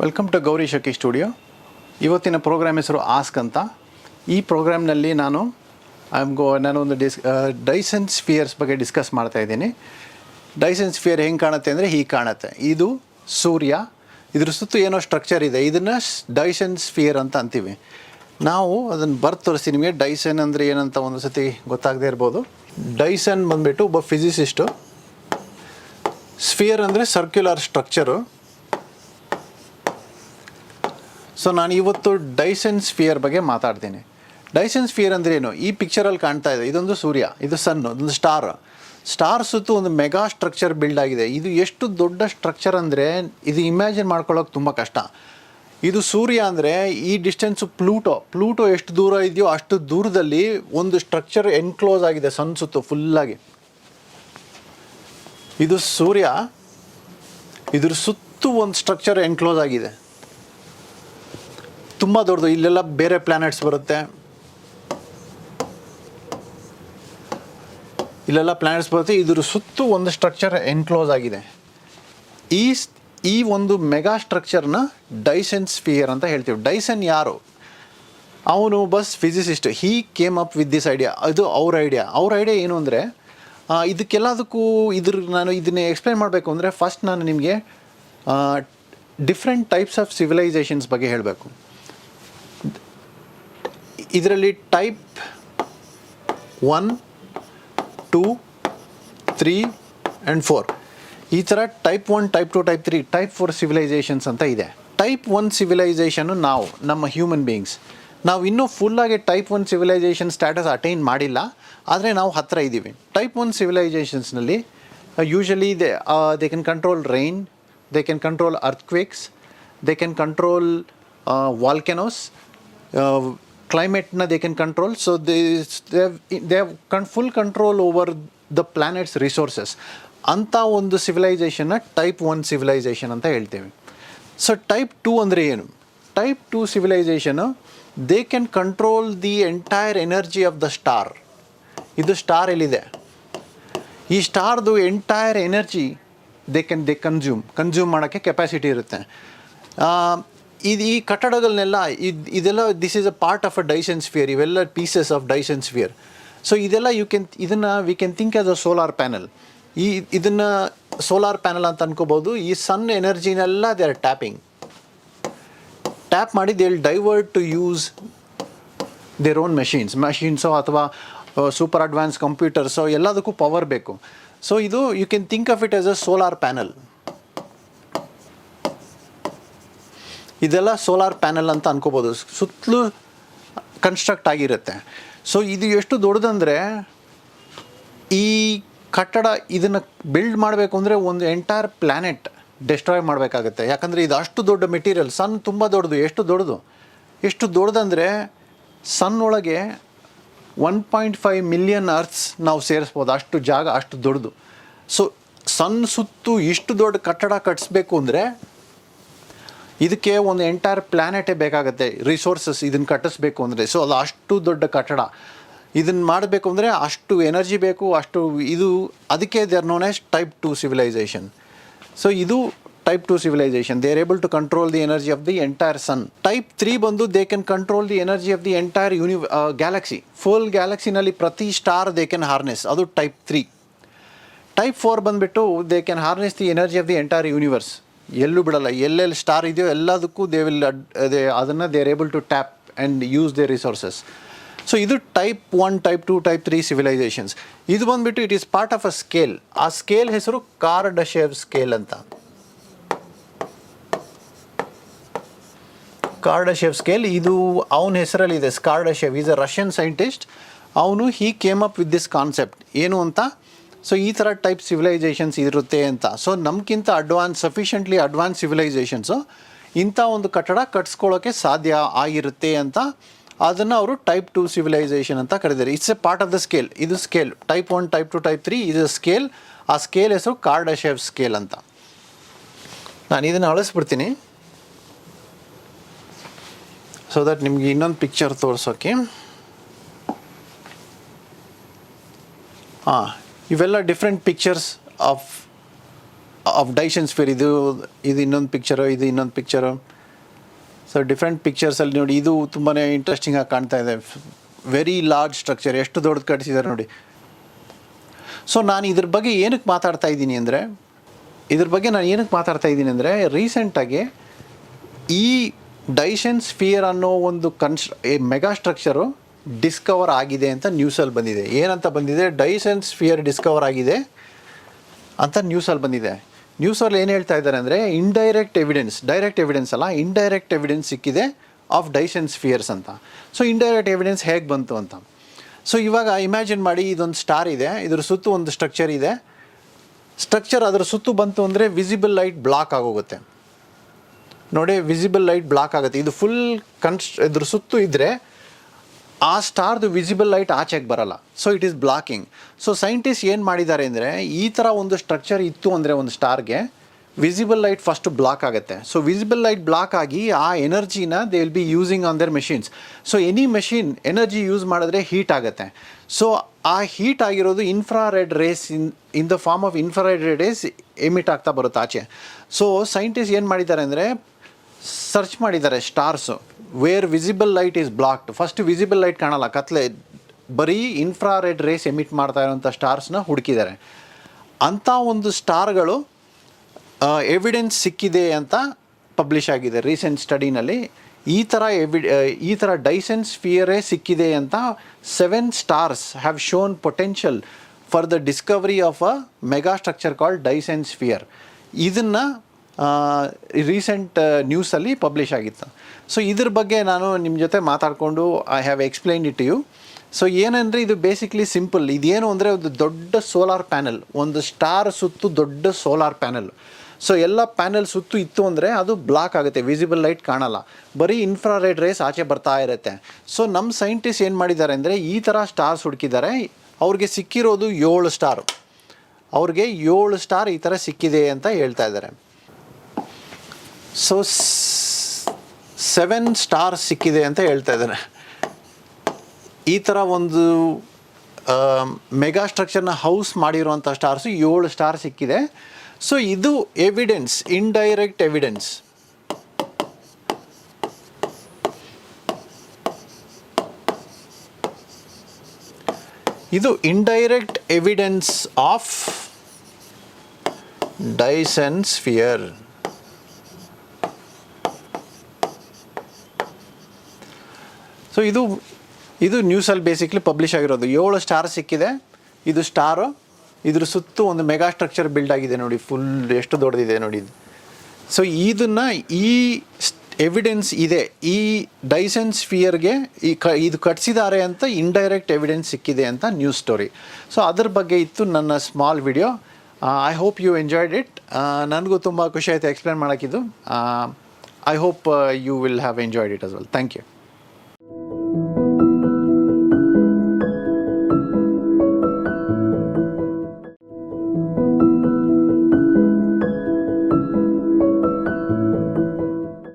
Welcome to Gauri ಶಕಿ studio ಇವತ್ತಿನ program ಹೆಸರು ಆಸ್ಕ್ ಅಂತ. ಈ ಪ್ರೋಗ್ರಾಮ್ನಲ್ಲಿ ನಾನು ಐ ಆಮ್ ಗೋ ನಾನು ಒಂದು ಡಿಸ್ ಡೈಸನ್ ಸ್ಫಿಯರ್ಸ್ ಬಗ್ಗೆ ಡಿಸ್ಕಸ್ ಮಾಡ್ತಾ ಇದ್ದೀನಿ. ಡೈಸನ್ ಸ್ಫಿಯರ್ ಹೆಂಗೆ ಕಾಣುತ್ತೆ ಅಂದರೆ ಹೀಗೆ ಕಾಣುತ್ತೆ. ಇದು ಸೂರ್ಯ, ಇದ್ರ ಸುತ್ತು ಏನೋ ಸ್ಟ್ರಕ್ಚರ್ ಇದೆ. ಇದನ್ನು ಡೈಸನ್ ಸ್ಫಿಯರ್ ಅಂತ ಅಂತೀವಿ. ನಾವು ಅದನ್ನು ಬರ್ತ್ ತೋರಿಸ್ತೀನಿ ನಿಮಗೆ. ಡೈಸನ್ ಅಂದರೆ ಏನಂತ ಒಂದು ಸತಿ ಗೊತ್ತಾಗದೆ ಇರ್ಬೋದು. ಡೈಸನ್ ಬಂದುಬಿಟ್ಟು ಒಬ್ಬ ಫಿಸಿಸಿಸ್ಟು ಸ್ಫಿಯರ್ ಅಂದರೆ ಸರ್ಕ್ಯುಲರ್ ಸ್ಟ್ರಕ್ಚರು ಸೊ ನಾನು ಇವತ್ತು ಡೈಸನ್ ಸ್ಫಿಯರ್ ಬಗ್ಗೆ ಮಾತಾಡ್ತೀನಿ. ಡೈಸನ್ ಸ್ಫಿಯರ್ ಅಂದ್ರೆ ಏನು? ಈ ಪಿಕ್ಚರಲ್ಲಿ ಕಾಣ್ತಾ ಇದೆ. ಇದೊಂದು ಸೂರ್ಯ. ಇದು ಸನ್ ಇದೊಂದು ಸ್ಟಾರ್ ಸ್ಟಾರ್ ಸುತ್ತು ಒಂದು ಮೆಗಾ ಸ್ಟ್ರಕ್ಚರ್ ಬಿಲ್ಡ್ ಆಗಿದೆ. ಇದು ಎಷ್ಟು ದೊಡ್ಡ ಸ್ಟ್ರಕ್ಚರ್ ಅಂದರೆ ಇದು ಇಮ್ಯಾಜಿನ್ ಮಾಡ್ಕೊಳ್ಳೋಕೆ ತುಂಬ ಕಷ್ಟ. ಇದು ಸೂರ್ಯ ಅಂದರೆ ಈ ಡಿಸ್ಟೆನ್ಸು ಪ್ಲೂಟೋ ಪ್ಲೂಟೋ ಎಷ್ಟು ದೂರ ಇದೆಯೋ ಅಷ್ಟು ದೂರದಲ್ಲಿ ಒಂದು ಸ್ಟ್ರಕ್ಚರ್ ಎನ್ಕ್ಲೋಸ್ ಆಗಿದೆ ಸನ್ ಸುತ್ತು ಫುಲ್ಲಾಗಿ ಇದು ಸೂರ್ಯ. ಇದ್ರ ಸುತ್ತು ಒಂದು ಸ್ಟ್ರಕ್ಚರ್ ಎನ್ಕ್ಲೋಸ್ ಆಗಿದೆ. ತುಂಬ ದೊಡ್ಡದು. ಇಲ್ಲೆಲ್ಲ ಬೇರೆ ಪ್ಲ್ಯಾನೆಟ್ಸ್ ಬರುತ್ತೆ. ಇಲ್ಲೆಲ್ಲ ಪ್ಲ್ಯಾನೆಟ್ಸ್ ಬರುತ್ತೆ. ಇದ್ರ ಸುತ್ತು ಒಂದು ಸ್ಟ್ರಕ್ಚರ್ ಎನ್ಕ್ಲೋಸ್ ಆಗಿದೆ. ಈ ಈ ಒಂದು ಮೆಗಾ ಸ್ಟ್ರಕ್ಚರ್ನ ಡೈಸನ್ ಸ್ಫಿಯರ್ ಅಂತ ಹೇಳ್ತೀವಿ. ಡೈಸನ್ ಯಾರು? ಅವನು bus physicist he came up with this idea ಅದು ಅವ್ರ ಐಡಿಯಾ ಅವ್ರ ಐಡಿಯಾ ಏನು ಅಂದರೆ ಇದಕ್ಕೆಲ್ಲದಕ್ಕೂ ಇದ್ರ ನಾನು ಇದನ್ನೇ ಎಕ್ಸ್ಪ್ಲೈನ್ ಮಾಡಬೇಕು ಅಂದರೆ ಫಸ್ಟ್ ನಾನು ನಿಮಗೆ ಡಿಫ್ರೆಂಟ್ ಟೈಪ್ಸ್ ಆಫ್ ಸಿವಿಲೈಸೇಷನ್ಸ್ ಬಗ್ಗೆ ಹೇಳಬೇಕು. ಇದರಲ್ಲಿ type one, two, three and four. ಈ ಥರ type one, type two, type three, type four civilisations ಅಂತ ಇದೆ. ಟೈಪ್ ಒನ್ ಸಿವಿಲೈಸೇಷನ್ನು ನಾವು, ನಮ್ಮ ಹ್ಯೂಮನ್ ಬೀಯಿಂಗ್ಸ್ ನಾವು ಇನ್ನೂ ಫುಲ್ಲಾಗಿ type one civilisation status attain ಮಾಡಿಲ್ಲ. ಆದರೆ ನಾವು ಹತ್ತಿರ ಇದ್ದೀವಿ. Type one ಸಿವಿಲೈಸೇಷನ್ಸ್ನಲ್ಲಿ usually they they can control rain they can control earthquakes they can control volcanoes ಕ್ಲೈಮೇಟ್ನ they can control so they they have can full control over the planet's resources ಅಂಥ ಒಂದು ಸಿವಿಲೈಸೇಷನ್ನ type one civilisation ಅಂತ ಹೇಳ್ತೇವೆ. So type two ಅಂದರೆ ಏನು? Type two civilisation they can control the entire energy of the star ಇದು star ಎಲ್ಲಿದೆ? ಈ ಸ್ಟಾರ್ದು entire energy they can they consume consume ಮಾಡೋಕ್ಕೆ ಕೆಪಾಸಿಟಿ ಇರುತ್ತೆ. ಇದು ಈ ಕಟ್ಟಡಗಳನ್ನೆಲ್ಲ ಇದು, ಇದೆಲ್ಲ this is a part of a Dyson sphere ಇವೆಲ್ಲ pieces of Dyson sphere so ಇದೆಲ್ಲ ಯು ಕ್ಯಾನ್ ಇದನ್ನು we can think as a solar panel ಈ, ಇದನ್ನು ಸೋಲಾರ್ ಪ್ಯಾನಲ್ ಅಂತ ಅನ್ಕೋಬೋದು ಈ sun ಎನರ್ಜಿನೆಲ್ಲ they are tapping tap ಮಾಡಿ they will divert to use their own machines ಮೆಷಿನ್ಸೋ ಅಥವಾ ಸೂಪರ್ ಅಡ್ವಾನ್ಸ್ ಕಂಪ್ಯೂಟರ್ಸೋ ಎಲ್ಲದಕ್ಕೂ ಪವರ್ ಬೇಕು. ಸೊ ಇದು you can think of it as a solar panel ಇದೆಲ್ಲ ಸೋಲಾರ್ ಪ್ಯಾನಲ್ ಅಂತ ಅನ್ಕೋಬೋದು. ಸುತ್ತಲೂ ಕನ್ಸ್ಟ್ರಕ್ಟ್ ಆಗಿರುತ್ತೆ. ಸೊ ಇದು ಎಷ್ಟು ದೊಡ್ಡದಂದರೆ, ಈ ಕಟ್ಟಡ ಇದನ್ನು ಬಿಲ್ಡ್ ಮಾಡಬೇಕು ಅಂದರೆ ಒಂದು ಎಂಟೈರ್ ಪ್ಲ್ಯಾನೆಟ್ ಡೆಸ್ಟ್ರಾಯ್ ಮಾಡಬೇಕಾಗುತ್ತೆ. ಯಾಕಂದರೆ ಇದು ಅಷ್ಟು ದೊಡ್ಡ ಮೆಟೀರಿಯಲ್ ಸನ್ ತುಂಬ ದೊಡ್ಡದು. ಎಷ್ಟು ದೊಡ್ಡದು? ಎಷ್ಟು ದೊಡ್ಡದಂದರೆ ಸನ್ ಒಳಗೆ one point five million earths ನಾವು ಸೇರಿಸ್ಬೋದು. ಅಷ್ಟು ಜಾಗ, ಅಷ್ಟು ದೊಡ್ಡದು. ಸೊ ಸನ್ ಸುತ್ತು ಇಷ್ಟು ದೊಡ್ಡ ಕಟ್ಟಡ ಕಟ್ಟಿಸ್ಬೇಕು ಅಂದರೆ ಇದಕ್ಕೆ ಒಂದು ಎಂಟೈರ್ ಪ್ಲ್ಯಾನೆಟೇ ಬೇಕಾಗುತ್ತೆ ರಿಸೋರ್ಸಸ್ ಇದನ್ನು ಕಟ್ಟಿಸ್ಬೇಕು ಅಂದರೆ. ಸೊ ಅದು ಅಷ್ಟು ದೊಡ್ಡ ಕಟ್ಟಡ. ಇದನ್ನು ಮಾಡಬೇಕು ಅಂದರೆ ಅಷ್ಟು ಎನರ್ಜಿ ಬೇಕು, ಅಷ್ಟು ಇದು, ಅದಕ್ಕೆ they are known type two civilization so ಇದು type two civilization they are able to control the energy of the entire sun type three ಬಂದು they can control the energy of the entire ಯೂನಿ galaxy full ಗ್ಯಾಲಕ್ಸಿನಲ್ಲಿ ಪ್ರತಿ star they can harness ಅದು type three type four ಬಂದುಬಿಟ್ಟು they can harness the energy of the entire universe ಎಲ್ಲೂ ಬಿಡಲ್ಲ. ಎಲ್ಲೆಲ್ಲಿ star ಇದೆಯೋ ಎಲ್ಲದಕ್ಕೂ ದೇ ವಿಲ್ ಅದೇ ಅದನ್ನು they are able to tap and use the resources so ಇದು type one type two type three civilizations ಇದು ಬಂದುಬಿಟ್ಟು it is part of a scale ಆ ಸ್ಕೇಲ್ ಹೆಸರು ಕಾರ್ಡಶೇವ್ ಸ್ಕೇಲ್ ಅಂತ. ಕಾರ್ಡಶೇವ್ ಸ್ಕೇಲ್ ಇದು ಅವನ ಹೆಸರಲ್ಲಿದೆ Kardashev is a Russian scientist ಅವನು he came up with this concept ಏನು ಅಂತ? ಸೊ ಈ ಥರ ಟೈಪ್ ಸಿವಿಲೈಸೇಷನ್ಸ್ ಇರುತ್ತೆ ಅಂತ. ಸೊ ನಮಗಿಂತ ಅಡ್ವಾನ್ಸ್ ಸಫಿಷಿಯೆಂಟ್ಲಿ ಅಡ್ವಾನ್ಸ್ ಸಿವಿಲೈಸೇಷನ್ಸು ಇಂಥ ಒಂದು ಕಟ್ಟಡ ಕಟ್ಸ್ಕೊಳ್ಳೋಕ್ಕೆ ಸಾಧ್ಯ ಆಗಿರುತ್ತೆ ಅಂತ ಅದನ್ನು ಅವರು ಟೈಪ್ ಟು ಸಿವಿಲೈಸೇಷನ್ ಅಂತ ಕರೆದಿದ್ದಾರೆ it's a part of the scale ಇದು scale type one type two type three ಇದು ಸ್ಕೇಲ್ ಆ ಸ್ಕೇಲ್ ಹೆಸರು ಕಾರ್ಡಶೇವ್ ಸ್ಕೇಲ್ ಅಂತ. ನಾನು ಇದನ್ನು ಅಳಿಸ್ಬಿಡ್ತೀನಿ. ಸೊ ದಟ್ ನಿಮಗೆ ಇನ್ನೊಂದು ಪಿಕ್ಚರ್ ತೋರಿಸೋಕೆ. ಹಾಂ ಇವೆಲ್ಲ different pictures of of Dyson sphere ಇದು ಇದು ಇನ್ನೊಂದು ಪಿಕ್ಚರು ಇದು ಇನ್ನೊಂದು ಪಿಕ್ಚರು ಸೊ ಡಿಫ್ರೆಂಟ್ ಪಿಕ್ಚರ್ಸಲ್ಲಿ ನೋಡಿ, ಇದು ತುಂಬಾ ಇಂಟ್ರೆಸ್ಟಿಂಗ್ ಆಗಿ ಕಾಣ್ತಾ ಇದೆ. ವೆರಿ ಲಾರ್ಜ್ ಸ್ಟ್ರಕ್ಚರ್ ಎಷ್ಟು ದೊಡ್ಡದು ಕಟ್ಟಿಸಿದ್ದಾರೆ ನೋಡಿ. ಸೊ ನಾನು ಇದ್ರ ಬಗ್ಗೆ ಏನಕ್ಕೆ ಮಾತಾಡ್ತಾ ಇದ್ದೀನಿ ಅಂದರೆ, ಇದ್ರ ಬಗ್ಗೆ ನಾನು ಏನಕ್ಕೆ ಮಾತಾಡ್ತಾ ಇದ್ದೀನಿ ಅಂದರೆ ರೀಸೆಂಟಾಗಿ ಈ ಡೈಷನ್ ಸ್ಫಿಯರ್ ಅನ್ನೋ ಒಂದು ಕನ್ಸ್ ಮೆಗಾ ಸ್ಟ್ರಕ್ಚರು ಡಿಸ್ಕವರ್ ಆಗಿದೆ ಅಂತ ನ್ಯೂಸಲ್ಲಿ ಬಂದಿದೆ. ಏನಂತ ಬಂದಿದೆ? ಡೈಸನ್ ಸ್ಫಿಯರ್ ಡಿಸ್ಕವರ್ ಆಗಿದೆ ಅಂತ ನ್ಯೂಸಲ್ಲಿ ಬಂದಿದೆ. ನ್ಯೂಸಲ್ಲಿ ಏನು ಹೇಳ್ತಾ ಇದ್ದಾರೆ ಅಂದರೆ ಇಂಡೈರೆಕ್ಟ್ ಎವಿಡೆನ್ಸ್ ಡೈರೆಕ್ಟ್ ಎವಿಡೆನ್ಸ್ ಅಲ್ಲ ಇಂಡೈರೆಕ್ಟ್ ಎವಿಡೆನ್ಸ್ ಸಿಕ್ಕಿದೆ ಆಫ್ ಡೈಸನ್ ಸ್ಫಿಯರ್ಸ್ ಅಂತ. ಸೊ ಇಂಡೈರೆಕ್ಟ್ ಎವಿಡೆನ್ಸ್ ಹೇಗೆ ಬಂತು ಅಂತ? ಸೊ ಇವಾಗ ಇಮ್ಯಾಜಿನ್ ಮಾಡಿ ಇದೊಂದು ಸ್ಟಾರ್ ಇದೆ, ಇದ್ರ ಸುತ್ತು ಒಂದು ಸ್ಟ್ರಕ್ಚರ್ ಇದೆ. ಸ್ಟ್ರಕ್ಚರ್ ಅದರ ಸುತ್ತು ಬಂತು ಅಂದರೆ ವಿಸಿಬಲ್ ಲೈಟ್ ಬ್ಲಾಕ್ ಆಗೋಗುತ್ತೆ. ನೋಡಿ ವಿಸಿಬಲ್ ಲೈಟ್ ಬ್ಲಾಕ್ ಆಗುತ್ತೆ. ಇದು ಫುಲ್ ಕನ್ಸ್ಟ್ ಇದ್ರ ಸುತ್ತು ಇದ್ದರೆ ಆ ಸ್ಟಾರ್ದು ವಿಸಿಬಲ್ ಲೈಟ್ ಆಚೆಗೆ ಬರಲ್ಲ. So it is blocking so scientist ಏನು ಮಾಡಿದ್ದಾರೆ ಅಂದರೆ, ಈ ಥರ ಒಂದು ಸ್ಟ್ರಕ್ಚರ್ ಇತ್ತು ಅಂದರೆ ಒಂದು ಸ್ಟಾರ್ಗೆ ವಿಸಿಬಲ್ ಲೈಟ್ ಫಸ್ಟ್ ಬ್ಲಾಕ್ ಆಗುತ್ತೆ. ಸೊ ವಿಸಿಬಲ್ ಲೈಟ್ ಬ್ಲಾಕ್ ಆಗಿ ಆ ಎನರ್ಜಿನ they will be using on their machines so any machine energy use ಮಾಡಿದ್ರೆ ಹೀಟ್ ಆಗುತ್ತೆ. ಸೊ ಆ ಹೀಟ್ ಆಗಿರೋದು infrared rays in in the form of infrared rays emit ಆಗ್ತಾ ಬರುತ್ತೆ ಆಚೆ. ಸೊ ಸೈಂಟಿಸ್ಟ್ ಏನು ಮಾಡಿದ್ದಾರೆ ಅಂದರೆ ಸರ್ಚ್ ಮಾಡಿದ್ದಾರೆ stars where visible light is blocked first visible light ಕಾಣಲ್ಲ. ಕತ್ಲೆ ಬರೀ ಇನ್ಫ್ರಾರೆಡ್ ರೇಸ್ ಎಮಿಟ್ ಮಾಡ್ತಾ ಇರೋಂಥ ಸ್ಟಾರ್ಸ್ನ ಹುಡುಕಿದ್ದಾರೆ. ಅಂಥ ಒಂದು ಸ್ಟಾರ್ಗಳು ಎವಿಡೆನ್ಸ್ ಸಿಕ್ಕಿದೆ ಅಂತ ಪಬ್ಲಿಷ್ ಆಗಿದೆ ರೀಸೆಂಟ್ ಸ್ಟಡಿನಲ್ಲಿ ಈ ಥರ ಎವಿಡ್ ಈ ಥರ ಡೈಸೆನ್ಸ್ ಫಿಯರೇ ಸಿಕ್ಕಿದೆ ಅಂತ seven stars have shown potential for the discovery of a mega structure called Dyson sphere ಇದನ್ನು ರೀಸೆಂಟ್ ನ್ಯೂಸಲ್ಲಿ ಪಬ್ಲಿಷ್ ಆಗಿತ್ತು. ಸೊ ಇದ್ರ ಬಗ್ಗೆ ನಾನು ನಿಮ್ಮ ಜೊತೆ ಮಾತಾಡಿಕೊಂಡು I have explain it you so ಏನಂದರೆ ಇದು ಬೇಸಿಕ್ಲಿ ಸಿಂಪಲ್ ಇದೇನು ಅಂದರೆ ಒಂದು ದೊಡ್ಡ ಸೋಲಾರ್ ಪ್ಯಾನಲ್ ಒಂದು ಸ್ಟಾರ್ ಸುತ್ತು ದೊಡ್ಡ ಸೋಲಾರ್ ಪ್ಯಾನಲ್ ಸೊ ಎಲ್ಲ ಪ್ಯಾನಲ್ ಸುತ್ತು ಇತ್ತು ಅಂದರೆ ಅದು ಬ್ಲಾಕ್ ಆಗುತ್ತೆ ವಿಸಿಬಲ್ ಲೈಟ್ ಕಾಣಲ್ಲ. ಬರೀ ಇನ್ಫ್ರಾರೆಡ್ ರೇಸ್ ಆಚೆ ಬರ್ತಾ ಇರುತ್ತೆ. ಸೊ ನಮ್ಮ ಸೈಂಟಿಸ್ಟ್ ಏನು ಮಾಡಿದ್ದಾರೆ ಅಂದರೆ ಈ ಥರ ಸ್ಟಾರ್ಸ್ ಹುಡುಕಿದ್ದಾರೆ. ಅವ್ರಿಗೆ ಸಿಕ್ಕಿರೋದು ಏಳು ಸ್ಟಾರು ಅವ್ರಿಗೆ ಏಳು ಸ್ಟಾರ್ ಈ ಥರ ಸಿಕ್ಕಿದೆ ಅಂತ ಹೇಳ್ತಾ ಇದ್ದಾರೆ. ಸೊ ಸೆವೆನ್ ಸ್ಟಾರ್ ಸಿಕ್ಕಿದೆ ಅಂತ ಹೇಳ್ತಾ ಇದ್ದಾನೆ. ಈ ಥರ ಒಂದು ಮೆಗಾ ಸ್ಟ್ರಕ್ಚರ್ನ ಹೌಸ್ ಮಾಡಿರುವಂಥ ಸ್ಟಾರ್ಸು ಏಳು ಸ್ಟಾರ್ ಸಿಕ್ಕಿದೆ. ಸೊ ಇದು ಎವಿಡೆನ್ಸ್ ಇಂಡೈರೆಕ್ಟ್ ಎವಿಡೆನ್ಸ್ ಇದು indirect evidence of Dyson so ಇದು ಇದು ನ್ಯೂಸಲ್ಲಿ ಬೇಸಿಕ್ಲಿ ಪಬ್ಲಿಷ್ ಆಗಿರೋದು. ಏಳು ಸ್ಟಾರ್ ಸಿಕ್ಕಿದೆ. ಇದು ಸ್ಟಾರು ಇದ್ರ ಸುತ್ತು ಒಂದು ಮೆಗಾ ಸ್ಟ್ರಕ್ಚರ್ ಬಿಲ್ಡ್ ಆಗಿದೆ ನೋಡಿ. ಫುಲ್ ಎಷ್ಟು ದೊಡ್ಡದಿದೆ ನೋಡಿ ಇದು. ಸೊ ಇದನ್ನು ಈ ಎವಿಡೆನ್ಸ್ ಇದೆ. ಈ ಡೈಸನ್ ಸ್ಫಿಯರ್ಗೆ ಈ ಕ, ಇದು ಕಟ್ಸಿದ್ದಾರೆ ಅಂತ ಇಂಡೈರೆಕ್ಟ್ ಎವಿಡೆನ್ಸ್ ಸಿಕ್ಕಿದೆ ಅಂತ ನ್ಯೂಸ್ ಸ್ಟೋರಿ ಸೊ ಅದ್ರ ಬಗ್ಗೆ ಇತ್ತು ನನ್ನ small video I hope you enjoyed it ನನಗೂ ತುಂಬ ಖುಷಿ ಆಯಿತು explain ಮಾಡೋಕ್ಕಿದ್ದು. I hope you will have enjoyed it as well thank you